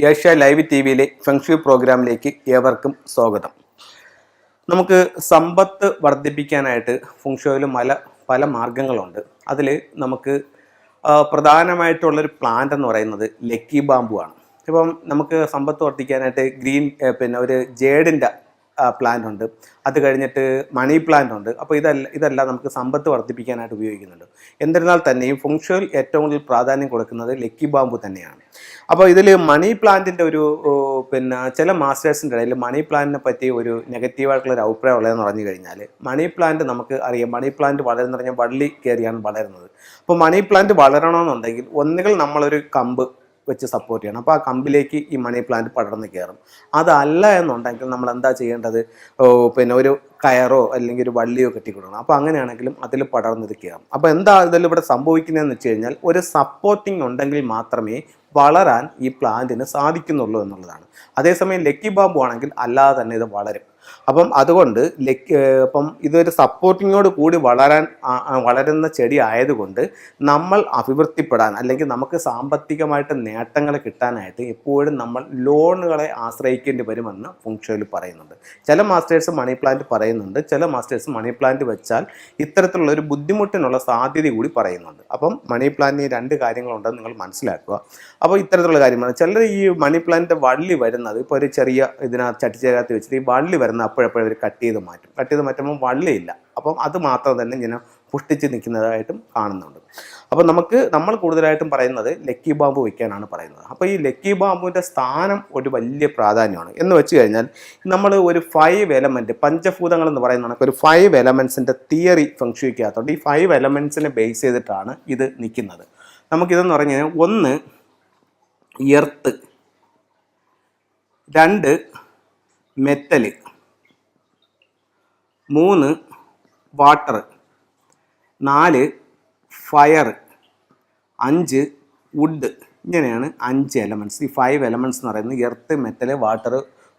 Asia live T വിയിലെ feng shui പ്രോഗ്രാമിലേക്ക് ഏവർക്കും സ്വാഗതം. നമുക്ക് സമ്പത്ത് വർദ്ധിപ്പിക്കാനായിട്ട് ഫുങ്ഷോയിൽ പല പല മാർഗങ്ങളുണ്ട്. അതിൽ നമുക്ക് പ്രധാനമായിട്ടുള്ളൊരു പ്ലാന്റ് എന്ന് പറയുന്നത് ലക്കി ബാമ്പു ആണ്. ഇപ്പം നമുക്ക് സമ്പത്ത് വർദ്ധിക്കാനായിട്ട് ഗ്രീൻ പിന്നെ ഒരു ജേഡിന്റെ പ്ലാന്റ് ഉണ്ട്. അത് കഴിഞ്ഞിട്ട് മണി പ്ലാന്റ് ഉണ്ട്. അപ്പോൾ ഇതല്ല ഇതെല്ലാം നമുക്ക് സമ്പത്ത് വർദ്ധിപ്പിക്കാനായിട്ട് ഉപയോഗിക്കുന്നുണ്ട്. എന്നിരുന്നാൽ തന്നെയും ഫുങ്ഷോയിൽ ഏറ്റവും കൂടുതൽ പ്രാധാന്യം കൊടുക്കുന്നത് ലക്കി ബാമ്പു തന്നെയാണ്. അപ്പോൾ ഇതിൽ മണി പ്ലാന്റിന്റെ ഒരു പിന്നെ ചില മാസ്റ്റേഴ്സിന്റെ ഇടയിൽ മണി പ്ലാന്റിനെ പറ്റി ഒരു നെഗറ്റീവായിട്ടുള്ള ഒരു അഭിപ്രായം ഉള്ളതെന്ന് പറഞ്ഞു കഴിഞ്ഞാൽ മണി പ്ലാന്റ് നമുക്ക് അറിയാം. മണി പ്ലാന്റ് വളരുന്ന പറഞ്ഞാൽ വള്ളി കയറിയാണ് വളരുന്നത്. അപ്പോൾ മണി പ്ലാന്റ് വളരണമെന്നുണ്ടെങ്കിൽ ഒന്നുകിൽ നമ്മളൊരു കമ്പ് വെച്ച് സപ്പോർട്ട് ചെയ്യണം. അപ്പോൾ ആ കമ്പിലേക്ക് ഈ മണി പ്ലാന്റ് പടർന്ന് കയറും അതല്ല എന്നുണ്ടെങ്കിൽ നമ്മൾ എന്താ ചെയ്യേണ്ടത്? പിന്നെ ഒരു കയറോ അല്ലെങ്കിൽ ഒരു വള്ളിയോ കെട്ടിക്കൊടുക്കണം. അപ്പോൾ അങ്ങനെയാണെങ്കിലും അതിൽ പടർന്നത് കയറും അപ്പോൾ എന്താ ഇതിൽ ഇവിടെ സംഭവിക്കുന്നതെന്ന് വെച്ച് കഴിഞ്ഞാൽ ഒരു സപ്പോർട്ടിങ് ഉണ്ടെങ്കിൽ മാത്രമേ വളരാൻ ഈ പ്ലാന്റിന് സാധിക്കുന്നുള്ളൂ എന്നുള്ളതാണ്. അതേസമയം ലക്കി ബാബു ആണെങ്കിൽ അല്ലാതെ തന്നെ ഇത് വളരും. അപ്പം അതുകൊണ്ട് അപ്പം ഇതൊരു സപ്പോർട്ടിങ്ങോട് കൂടി വളരാൻ വളരുന്ന ചെടി ആയതുകൊണ്ട് നമ്മൾ അഭിവൃദ്ധിപ്പെടാൻ അല്ലെങ്കിൽ നമുക്ക് സാമ്പത്തികമായിട്ട് നേട്ടങ്ങൾ കിട്ടാനായിട്ട് എപ്പോഴും നമ്മൾ ലോണുകളെ ആശ്രയിക്കേണ്ടി വരുമെന്ന് ഫുങ്ഷോയിൽ പറയുന്നുണ്ട്. ചില മാസ്റ്റേഴ്സ് മണി പ്ലാന്റ് പറയുന്നുണ്ട്. ചില മാസ്റ്റേഴ്സ് മണി പ്ലാന്റ് വെച്ചാൽ ഇത്തരത്തിലുള്ള ഒരു ബുദ്ധിമുട്ടിനുള്ള സാധ്യത കൂടി പറയുന്നുണ്ട്. അപ്പം മണി പ്ലാന്റിന് രണ്ട് കാര്യങ്ങളുണ്ടെന്ന് നിങ്ങൾ മനസ്സിലാക്കുക. അപ്പോൾ ഇത്തരത്തിലുള്ള കാര്യമാണ് ചിലർ ഈ മണി പ്ലാന്റിന്റെ വള്ളി വരുന്നത്. ഇപ്പോൾ ഒരു ചെറിയ ഇതിനകത്ത് ചട്ടിച്ചേരാത്തി വെച്ചിട്ട് ഈ വള്ളി വരുന്ന അപ്പോഴപ്പോഴും അവർ കട്ട് ചെയ്ത് മാറ്റും. കട്ട് ചെയ്ത് മാറ്റുമ്പോൾ വള്ളിയില്ല. അപ്പം അത് മാത്രം തന്നെ ഇങ്ങനെ പുഷ്ടിച്ച് നിൽക്കുന്നതായിട്ടും കാണുന്നുണ്ട്. അപ്പോൾ നമുക്ക് നമ്മൾ കൂടുതലായിട്ടും പറയുന്നത് ലക്കി ബാമ്പു വയ്ക്കാനാണ് പറയുന്നത്. അപ്പോൾ ഈ ലക്കി ബാമ്പുവിന്റെ സ്ഥാനം ഒരു വലിയ പ്രാധാന്യമാണ്. എന്ന് വെച്ച് കഴിഞ്ഞാൽ നമ്മൾ ഒരു ഫൈവ് എലമെന്റ് പഞ്ചഭൂതങ്ങൾ എന്ന് പറയുന്ന കണക്ക് ഒരു ഫൈവ് എലമെൻസിന്റെ തിയറി ഫംഗ്ഷിക്കാത്തതുകൊണ്ട് ഈ ഫൈവ് എലമെൻസിനെ ബേസ് ചെയ്തിട്ടാണ് ഇത് നിൽക്കുന്നത്. നമുക്കിതെന്ന് പറഞ്ഞു കഴിഞ്ഞാൽ ഒന്ന് എർത്ത് രണ്ട് മെറ്റൽ മൂന്ന് വാട്ടർ നാല് ഫയർ അഞ്ച് വുഡ് ഇങ്ങനെയാണ് അഞ്ച് എലമെന്റ്സ് ഈ ഫൈവ് എലമെന്റ്സ് എന്ന് പറയുന്നത് earth metal water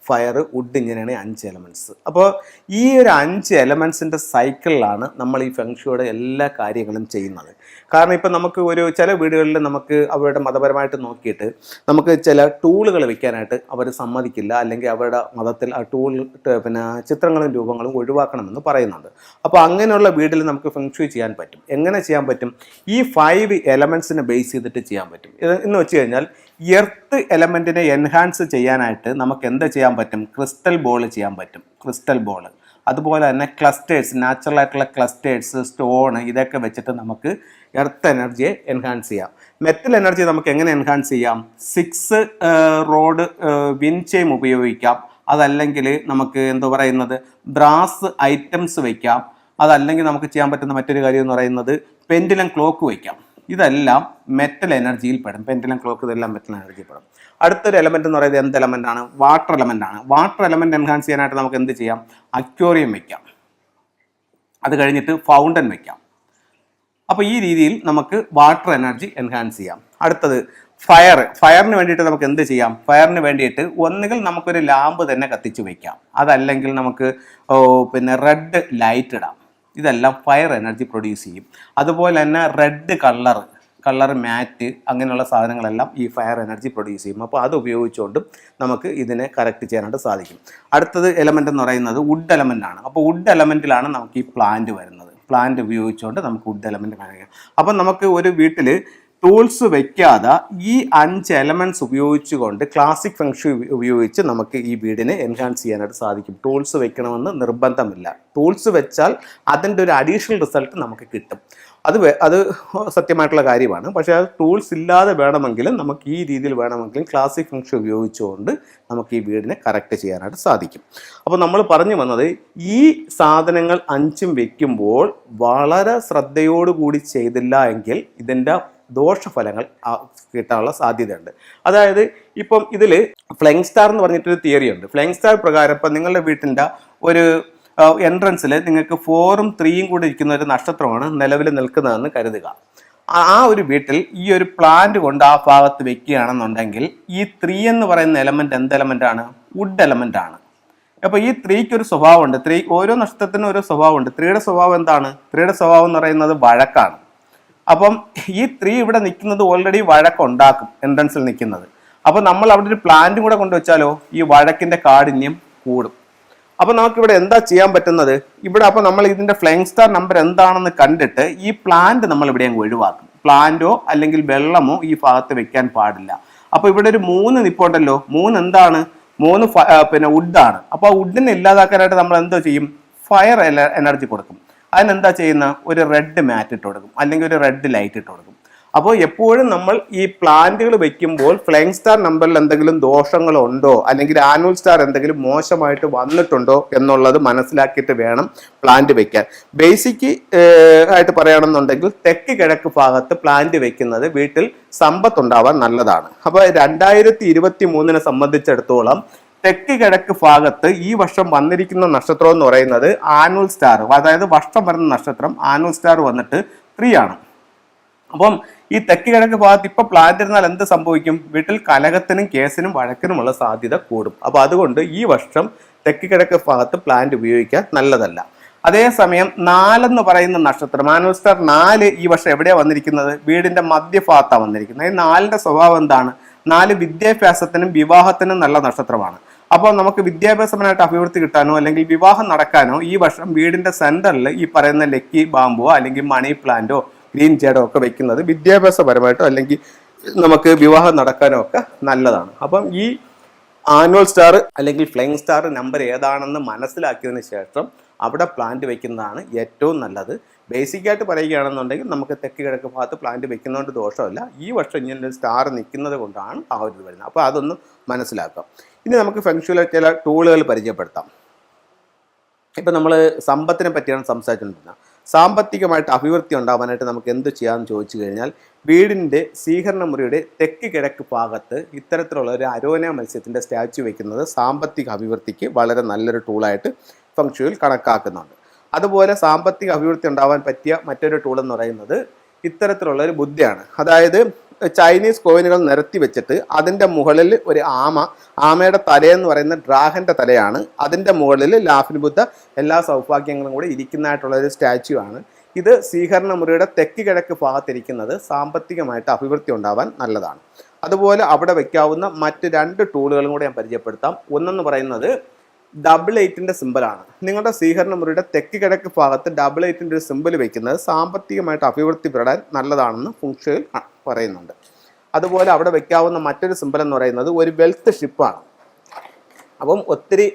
fire wood ഇങ്ങനെയാണ് അഞ്ച് എലമെന്റ്സ് അപ്പോൾ ഈ ഒരു അഞ്ച് എലമെന്റ്സിന്റെ സൈക്കിളിലാണ് നമ്മൾ ഈ ഫെങ്ഷുയുടെ എല്ലാ കാര്യങ്ങളും ചെയ്യുന്നത്. കാരണം ഇപ്പം നമുക്ക് ഒരു ചില വീടുകളിൽ നമുക്ക് അവരുടെ മതപരമായിട്ട് നോക്കിയിട്ട് നമുക്ക് ചില ടൂളുകൾ വെക്കാനായിട്ട് അവർ സമ്മതിക്കില്ല അല്ലെങ്കിൽ അവരുടെ മതത്തിൽ ആ ടൂൾ പിന്നെ ചിത്രങ്ങളും രൂപങ്ങളും ഒഴിവാക്കണമെന്ന് പറയുന്നുണ്ട്. അപ്പോൾ അങ്ങനെയുള്ള വീട്ടിൽ നമുക്ക് ഫെങ്ഷു ചെയ്യാൻ പറ്റും. എങ്ങനെ ചെയ്യാൻ പറ്റും? ഈ ഫൈവ് എലമെന്റ്സിനെ ബേസ് ചെയ്തിട്ട് ചെയ്യാൻ പറ്റും. എന്ന് വെച്ച് കഴിഞ്ഞാൽ എർത്ത് എലമെന്റിനെ എൻഹാൻസ് ചെയ്യാനായിട്ട് നമുക്ക് എന്താ ചെയ്യാൻ പറ്റും? ക്രിസ്റ്റൽ ബോൾ ചെയ്യാൻ പറ്റും. Crystal ball. അതുപോലെ തന്നെ ക്ലസ്റ്റേഴ്സ് നാച്ചുറൽ ആയിട്ടുള്ള ക്ലസ്റ്റേഴ്സ് സ്റ്റോൺ ഇതൊക്കെ വെച്ചിട്ട് നമുക്ക് എർത്ത് എനർജിയെ എൻഹാൻസ് ചെയ്യാം. മെറ്റൽ എനർജി നമുക്ക് എങ്ങനെ എൻഹാൻസ് ചെയ്യാം? സിക്സ് റോഡ് വിൻചെയിം ഉപയോഗിക്കാം. അതല്ലെങ്കിൽ നമുക്ക് എന്തോ പറയുന്നത്? ബ്രാസ് ഐറ്റംസ് വയ്ക്കാം അതല്ലെങ്കിൽ നമുക്ക് ചെയ്യാൻ പറ്റുന്ന മറ്റൊരു കാര്യം എന്ന് പറയുന്നത് പെൻഡിലും ക്ലോക്ക് വയ്ക്കാം ഇതെല്ലാം മെറ്റൽ എനർജിയിൽ പെടും. പെൻഡിലം ക്ലോക്ക് ഇതെല്ലാം മെറ്റൽ എനർജിയിൽ പെടും. അടുത്തൊരു എലമെന്റ് എന്ന് പറയുന്നത് എന്ത് എലമെന്റ് ആണ്? വാട്ടർ എലമെന്റ് ആണ്. വാട്ടർ എലമെന്റ് എൻഹാൻസ് ചെയ്യാനായിട്ട് നമുക്ക് എന്ത് ചെയ്യാം? അക്യോറിയം വെക്കാം. അത് കഴിഞ്ഞിട്ട് ഫൗണ്ടൻ വെക്കാം. അപ്പോൾ ഈ രീതിയിൽ നമുക്ക് വാട്ടർ എനർജി എൻഹാൻസ് ചെയ്യാം. അടുത്തത് ഫയർ ഫയറിന് വേണ്ടിയിട്ട് നമുക്ക് എന്ത് ചെയ്യാം? ഫയറിന് വേണ്ടിയിട്ട് ഒന്നുകിൽ നമുക്കൊരു ലാമ്പ് തന്നെ കത്തിച്ചു വെക്കാം. അതല്ലെങ്കിൽ നമുക്ക് പിന്നെ റെഡ് ലൈറ്റ് ഇടാം. ഇതെല്ലാം ഫയർ എനർജി പ്രൊഡ്യൂസ് ചെയ്യും. അതുപോലെ തന്നെ റെഡ് കളർ കളർ മാറ്റ് അങ്ങനെയുള്ള സാധനങ്ങളെല്ലാം ഈ ഫയർ എനർജി പ്രൊഡ്യൂസ് ചെയ്യും. അപ്പോൾ അത് ഉപയോഗിച്ചുകൊണ്ടും നമുക്ക് ഇതിനെ കറക്റ്റ് ചെയ്യാനായിട്ട് സാധിക്കും. അടുത്തത് എലമെന്റ് എന്ന് പറയുന്നത് വുഡ് എലമെന്റ് ആണ്. അപ്പോൾ വുഡ് എലമെന്റിലാണ് നമുക്ക് ഈ പ്ലാന്റ് വരുന്നത്. പ്ലാന്റ് ഉപയോഗിച്ചുകൊണ്ട് നമുക്ക് വുഡ് എലമെന്റ് കാണിക്കാം അപ്പം നമുക്ക് ഒരു വീട്ടിൽ ടൂൾസ് വെക്കാതെ ഈ അഞ്ച് എലമെന്റ്സ് ഉപയോഗിച്ചുകൊണ്ട് ക്ലാസിക് ഫംഗ്ഷൻ ഉപയോഗിച്ച് നമുക്ക് ഈ വീടിനെ എൻഹാൻസ് ചെയ്യാനായിട്ട് സാധിക്കും. ടൂൾസ് വെക്കണമെന്ന് നിർബന്ധമില്ല. ടൂൾസ് വെച്ചാൽ അതിന്റെ ഒരു അഡീഷണൽ റിസൾട്ട് നമുക്ക് കിട്ടും. അത് അത് സത്യമായിട്ടുള്ള കാര്യമാണ്. പക്ഷേ അത് ടൂൾസ് ഇല്ലാതെ വേണമെങ്കിലും നമുക്ക് ഈ രീതിയിൽ വേണമെങ്കിലും ക്ലാസിക് ഫംഗ്ഷൻ ഉപയോഗിച്ചുകൊണ്ട് നമുക്ക് ഈ വീടിനെ കറക്റ്റ് ചെയ്യാനായിട്ട് സാധിക്കും. അപ്പോൾ നമ്മൾ പറഞ്ഞു വന്നത് ഈ സാധനങ്ങൾ അഞ്ചും വെക്കുമ്പോൾ വളരെ ശ്രദ്ധയോടുകൂടി ചെയ്തില്ല എങ്കിൽ ഇതിന്റെ ദോഷഫലങ്ങൾ കിട്ടാനുള്ള സാധ്യതയുണ്ട്. അതായത് ഇപ്പം ഇതിൽ ഫ്ലൈങ് സ്റ്റാർ എന്ന് പറഞ്ഞിട്ടൊരു തിയറി ഉണ്ട്. ഫ്ലൈങ് സ്റ്റാർ പ്രകാരം ഇപ്പം നിങ്ങളുടെ വീട്ടിന്റെ ഒരു എൻട്രൻസിൽ നിങ്ങൾക്ക് ഫോറും ത്രീയും കൂടി ഇരിക്കുന്ന ഒരു നക്ഷത്രമാണ് നിലവിൽ നിൽക്കുന്നതെന്ന് കരുതുക. ആ- ആ ഒരു വീട്ടിൽ ഈ ഒരു പ്ലാന്റ് കൊണ്ട് ആ ഭാഗത്ത് വെക്കുകയാണെന്നുണ്ടെങ്കിൽ ഈ ത്രീ എന്ന് പറയുന്ന എലമെന്റ് എന്ത് എലമെന്റ് ആണ്? വുഡ് എലമെന്റ് ആണ്. അപ്പോൾ ഈ ത്രീക്ക് ഒരു സ്വഭാവമുണ്ട്. ത്രീ ഓരോ നക്ഷത്രത്തിനും ഓരോ സ്വഭാവമുണ്ട്. ത്രീയുടെ സ്വഭാവം എന്താണ്? ത്രീയുടെ സ്വഭാവം എന്ന് പറയുന്നത് വഴക്കാണ്. അപ്പം ഈ ത്രീ ഇവിടെ നിൽക്കുന്നത് ഓൾറെഡി വഴക്കുണ്ടാക്കും എൻട്രൻസിൽ നിൽക്കുന്നത്. അപ്പോൾ നമ്മൾ അവിടെ ഒരു പ്ലാന്റും കൂടെ കൊണ്ടുവച്ചാലോ? ഈ വഴക്കിന്റെ കാഠിന്യം കൂടും. അപ്പോൾ നമുക്കിവിടെ എന്താ ചെയ്യാൻ പറ്റുന്നത്? ഇവിടെ അപ്പോൾ നമ്മൾ ഇതിന്റെ ഫ്ലൈങ് സ്റ്റാർ നമ്പർ എന്താണെന്ന് കണ്ടിട്ട് ഈ പ്ലാന്റ് നമ്മൾ ഇവിടെ അങ്ങ് ഒഴിവാക്കും. പ്ലാന്റോ അല്ലെങ്കിൽ വെള്ളമോ ഈ ഭാഗത്ത് വെക്കാൻ പാടില്ല. അപ്പോൾ ഇവിടെ ഒരു മൂന്ന് നിപ്പുണ്ടല്ലോ. മൂന്ന് എന്താണ്? മൂന്ന് പിന്നെ വുഡാണ് അപ്പോൾ ആ വുഡിനെ ഇല്ലാതാക്കാനായിട്ട് നമ്മൾ എന്തോ ചെയ്യും? ഫയർ എനർജി കൊടുക്കും. അതിനെന്താ ചെയ്യുന്ന? ഒരു റെഡ് മാറ്റ് ഇട്ട് കൊടുക്കും. അല്ലെങ്കിൽ ഒരു റെഡ് ലൈറ്റ് ഇട്ട് കൊടുക്കും. അപ്പോൾ എപ്പോഴും നമ്മൾ ഈ പ്ലാന്റുകൾ വെക്കുമ്പോൾ ഫ്ലൈങ് സ്റ്റാർ നമ്പറിൽ എന്തെങ്കിലും ദോഷങ്ങളുണ്ടോ അല്ലെങ്കിൽ ആനുവൽ സ്റ്റാർ എന്തെങ്കിലും മോശമായിട്ട് വന്നിട്ടുണ്ടോ? എന്നുള്ളത് മനസ്സിലാക്കിയിട്ട് വേണം പ്ലാന്റ് വെക്കാൻ. ബേസിക് ആയിട്ട് പറയുകയാണെന്നുണ്ടെങ്കിൽ തെക്ക് കിഴക്ക് ഭാഗത്ത് പ്ലാന്റ് വെക്കുന്നത് വീട്ടിൽ സമ്പത്തുണ്ടാവാൻ നല്ലതാണ്. അപ്പോൾ രണ്ടായിരത്തി ഇരുപത്തി മൂന്നിനെ സംബന്ധിച്ചിടത്തോളം തെക്ക് കിഴക്ക് ഭാഗത്ത് ഈ വർഷം വന്നിരിക്കുന്ന നക്ഷത്രം എന്ന് പറയുന്നത് ആനുവൽ സ്റ്റാർ അതായത് വർഷം വരുന്ന നക്ഷത്രം ആനുവൽ സ്റ്റാർ വന്നിട്ട് ത്രീ ആണ്. അപ്പം ഈ തെക്ക് കിഴക്ക് ഭാഗത്ത് ഇപ്പൊ പ്ലാന്റ് ഇരുന്നാൽ എന്ത് സംഭവിക്കും? വീട്ടിൽ കലകത്തിനും കേസിനും വഴക്കിനുമുള്ള സാധ്യത കൂടും. അപ്പൊ അതുകൊണ്ട് ഈ വർഷം തെക്ക് കിഴക്ക് ഭാഗത്ത് പ്ലാന്റ് ഉപയോഗിക്കാൻ നല്ലതല്ല. അതേസമയം നാലെന്ന് പറയുന്ന നക്ഷത്രം ആനുവൽ സ്റ്റാർ നാല് ഈ വർഷം എവിടെയാണ് വന്നിരിക്കുന്നത്? വീടിന്റെ മധ്യഭാഗത്താണ് വന്നിരിക്കുന്നത്. ഈ നാലിന്റെ സ്വഭാവം എന്താണ്? നാല് വിദ്യാഭ്യാസത്തിനും വിവാഹത്തിനും നല്ല നക്ഷത്രമാണ്. അപ്പോൾ നമുക്ക് വിദ്യാഭ്യാസപരമായിട്ട് അഭിവൃദ്ധി കിട്ടാനോ അല്ലെങ്കിൽ വിവാഹം നടക്കാനോ ഈ വർഷം വീടിന്റെ സെന്ററിൽ ഈ പറയുന്ന ലക്കി ബാമ്പോ അല്ലെങ്കിൽ മണി പ്ലാന്റോ ഗ്രീൻ ജേഡോ ഒക്കെ വെക്കുന്നത് വിദ്യാഭ്യാസപരമായിട്ടോ അല്ലെങ്കിൽ നമുക്ക് വിവാഹം നടക്കാനോ ഒക്കെ നല്ലതാണ്. അപ്പം ഈ ആനുവൽ സ്റ്റാർ അല്ലെങ്കിൽ ഫ്ലൈങ് സ്റ്റാർ നമ്പർ ഏതാണെന്ന് മനസ്സിലാക്കിയതിന് ശേഷം അവിടെ പ്ലാന്റ് വെക്കുന്നതാണ് ഏറ്റവും നല്ലത്. ബേസിക്കായിട്ട് പറയുകയാണെന്നുണ്ടെങ്കിൽ നമുക്ക് തെക്ക് കിഴക്ക് ഭാഗത്ത് പ്ലാന്റ് വെക്കുന്നതുകൊണ്ട് ദോഷമല്ല. ഈ വർഷം ഇങ്ങനെ സ്റ്റാർ നിൽക്കുന്നത് കൊണ്ടാണ് ആ ഒരു വരുന്നത്. അപ്പോൾ അതൊന്ന് മനസ്സിലാക്കാം. ഇനി നമുക്ക് ഫെങ്ഷുവിലെ ചില ടൂളുകൾ പരിചയപ്പെടുത്താം. ഇപ്പം നമ്മൾ സമ്പത്തിനെ പറ്റിയാണ് സംസാരിച്ചുകൊണ്ടിരുന്നത് സാമ്പത്തികമായിട്ട് അഭിവൃദ്ധി ഉണ്ടാവാനായിട്ട് നമുക്ക് എന്ത് ചെയ്യാമെന്ന് ചോദിച്ചു കഴിഞ്ഞാൽ വീടിന്റെ സ്വീകരണ മുറിയുടെ തെക്ക് കിഴക്ക് ഭാഗത്ത് ഇത്തരത്തിലുള്ള ഒരു അരോന മത്സ്യത്തിന്റെ സ്റ്റാച്ചു വയ്ക്കുന്നത് സാമ്പത്തിക അഭിവൃദ്ധിക്ക് വളരെ നല്ലൊരു ടൂളായിട്ട് ഫംഗ്ഷനിൽ കണക്കാക്കുന്നുണ്ട്. അതുപോലെ സാമ്പത്തിക അഭിവൃദ്ധി ഉണ്ടാവാൻ പറ്റിയ മറ്റൊരു ടൂൾ എന്ന് പറയുന്നത് ഇത്തരത്തിലുള്ള ഒരു ബുദ്ധിയാണ്. അതായത് ചൈനീസ് കോയിനുകൾ നിരത്തി വെച്ചിട്ട് അതിന്റെ മുകളിൽ ഒരു ആമ ആമയുടെ തലയെന്ന് പറയുന്ന ഡ്രാഗന്റെ തലയാണ്. അതിന്റെ മുകളിൽ ലാഫിൻ ബുദ്ധ എല്ലാ സൗഭാഗ്യങ്ങളും കൂടി ഇരിക്കുന്നതായിട്ടുള്ള ഒരു സ്റ്റാച്യു ആണ്. ഇത് സ്വീകരണ മുറിയുടെ തെക്ക് കിഴക്ക് ഭാഗത്തിരിക്കുന്നത് സാമ്പത്തികമായിട്ട് അഭിവൃദ്ധി ഉണ്ടാവാൻ നല്ലതാണ്. അതുപോലെ അവിടെ വയ്ക്കാവുന്ന മറ്റ് രണ്ട് ടൂളുകളും കൂടെ ഞാൻ പരിചയപ്പെടുത്താം. ഒന്നെന്ന് പറയുന്നത് ഡബിൾ എയ്റ്റിന്റെ സിമ്പലാണ് നിങ്ങളുടെ സ്വീകരണ മുറിയുടെ തെക്ക് കിഴക്ക് ഭാഗത്ത് ഡബിൾ എയ്റ്റിന്റെ ഒരു സിമ്പിൾ വയ്ക്കുന്നത് സാമ്പത്തികമായിട്ട് അഭിവൃദ്ധി പെടാൻ നല്ലതാണെന്ന് ഫുങ്ഷയിൽ പറയുന്നുണ്ട്. അതുപോലെ അവിടെ വയ്ക്കാവുന്ന മറ്റൊരു സിമ്പിൾ എന്ന് പറയുന്നത് ഒരു വെൽത്ത് ഷിപ്പാണ് അപ്പം ഒത്തിരി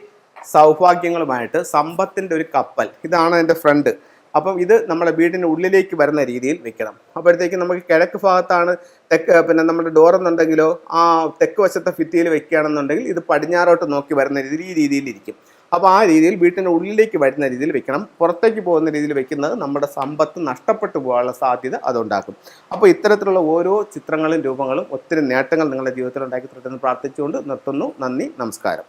സൗഭാഗ്യങ്ങളുമായിട്ട് സമ്പത്തിന്റെ ഒരു കപ്പൽ. ഇതാണ് എന്റെ ഫ്രണ്ട് അപ്പം ഇത് നമ്മുടെ വീടിന്റെ ഉള്ളിലേക്ക് വരുന്ന രീതിയിൽ വെക്കണം അപ്പോഴത്തേക്ക് നമുക്ക് കിഴക്ക് ഭാഗത്താണ് തെക്ക് പിന്നെ നമ്മുടെ ഡോർ എന്നുണ്ടെങ്കിലോ ആ തെക്ക് വശത്തെ ഭിത്തിയിൽ വെക്കുകയാണെന്നുണ്ടെങ്കിൽ ഇത് പടിഞ്ഞാറോട്ട് നോക്കി വരുന്ന രീതിയിൽ ഈ രീതിയിൽ ഇരിക്കും. അപ്പോൾ ആ രീതിയിൽ വീട്ടിന്റെ ഉള്ളിലേക്ക് വരുന്ന രീതിയിൽ വെക്കണം. പുറത്തേക്ക് പോകുന്ന രീതിയിൽ വെക്കുന്നത് നമ്മുടെ സമ്പത്ത് നഷ്ടപ്പെട്ടു പോകാനുള്ള സാധ്യത അതുണ്ടാക്കും. അപ്പോൾ ഇത്തരത്തിലുള്ള ഓരോ ചിത്രങ്ങളും രൂപങ്ങളും ഒത്തിരി നേട്ടങ്ങൾ നിങ്ങളുടെ ജീവിതത്തിൽ ഉണ്ടാക്കി തരട്ടെന്ന് പ്രാർത്ഥിച്ചുകൊണ്ട് നിർത്തുന്നു. നന്ദി നമസ്കാരം.